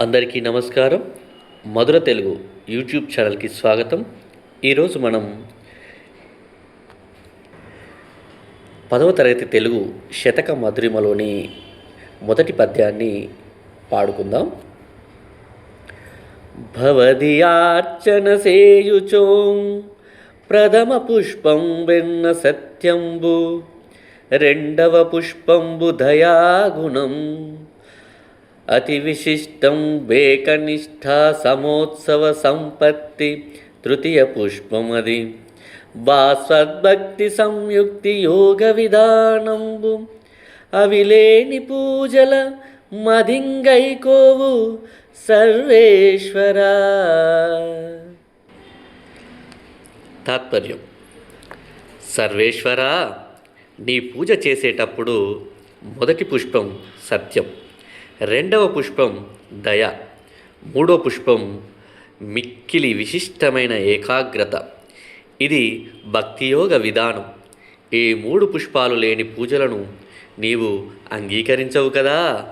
అందరికీ నమస్కారం. మధుర తెలుగు యూట్యూబ్ ఛానల్కి స్వాగతం. ఈరోజు మనం పదవ తరగతి తెలుగు శతక మధురిమలోని మొదటి పద్యాన్ని పాడుకుందాం. భవదియార్చన సేయుచోం ప్రథమ పుష్పం వెన్న సత్యంబు రెండవ పుష్పంబు దయాగుణం అతి విశిష్టం వేకనిష్ట సమోత్సవ సంపత్తి తృతీయ పుష్పమది. వాస్వద్భక్తి సంయుక్తి యోగ విధానంబు అవిలేని పూజల మదింగైకోవు సర్వేశ్వరా. తాత్పర్యం. సర్వేశ్వరా నీ పూజ చేసేటప్పుడు మొదటి పుష్పం సత్యం. రెండవ పుష్పం దయ మూడో పుష్పం మిక్కిలి విశిష్టమైన ఏకాగ్రత. ఇది భక్తియోగ విధానం. ఈ మూడు పుష్పాలు లేని పూజలను నీవు అంగీకరించవు కదా?